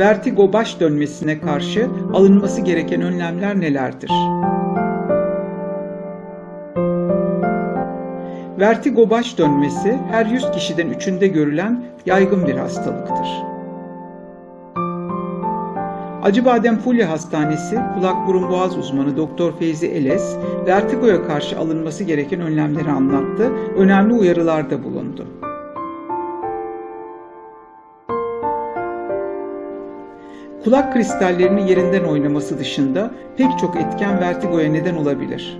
Vertigo baş dönmesine karşı alınması gereken önlemler nelerdir? Vertigo baş dönmesi her 100 kişiden 3'ünde görülen yaygın bir hastalıktır. Acıbadem Fulya Hastanesi kulak burun boğaz uzmanı Doktor Feyzi Eles, vertigoya karşı alınması gereken önlemleri anlattı, önemli uyarılarda bulundu. Kulak kristallerinin yerinden oynaması dışında pek çok etken vertigoya neden olabilir.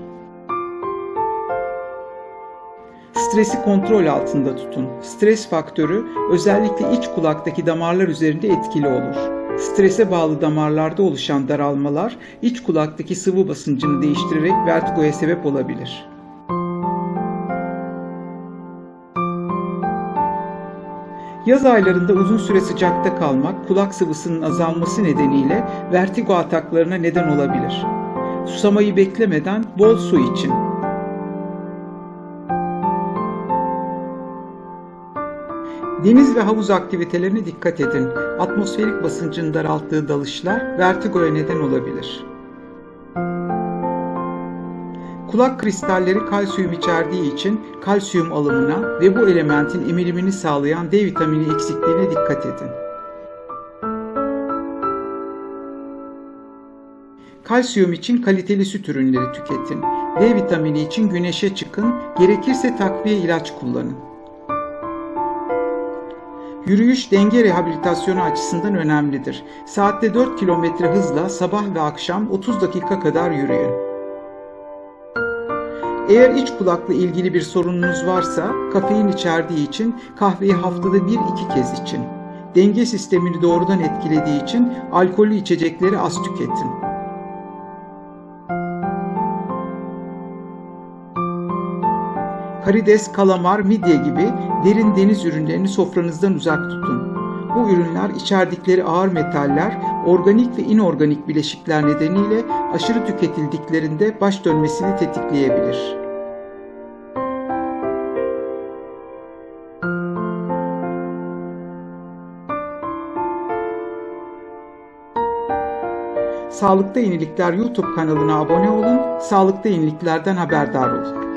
Stresi kontrol altında tutun. Stres faktörü özellikle iç kulaktaki damarlar üzerinde etkili olur. Strese bağlı damarlarda oluşan daralmalar iç kulaktaki sıvı basıncını değiştirerek vertigoya sebep olabilir. Yaz aylarında uzun süre sıcakta kalmak kulak sıvısının azalması nedeniyle vertigo ataklarına neden olabilir. Susamayı beklemeden bol su için. Deniz ve havuz aktivitelerine dikkat edin. Atmosferik basıncın daralttığı dalışlar vertigoya neden olabilir. Kulak kristalleri kalsiyum içerdiği için kalsiyum alımına ve bu elementin emilimini sağlayan D vitamini eksikliğine dikkat edin. Kalsiyum için kaliteli süt ürünleri tüketin. D vitamini için güneşe çıkın, gerekirse takviye ilaç kullanın. Yürüyüş denge rehabilitasyonu açısından önemlidir. Saatte 4 km hızla sabah ve akşam 30 dakika kadar yürüyün. Eğer iç kulakla ilgili bir sorununuz varsa kafein içerdiği için kahveyi haftada 1-2 kez için. Denge sistemini doğrudan etkilediği için alkollü içecekleri az tüketin. Karides, kalamar, midye gibi derin deniz ürünlerini sofranızdan uzak tutun. Bu ürünler içerdikleri ağır metaller, organik ve inorganik bileşikler nedeniyle aşırı tüketildiklerinde baş dönmesini tetikleyebilir. Sağlıkta Yenilikler YouTube kanalına abone olun, sağlıkta yeniliklerden haberdar olun.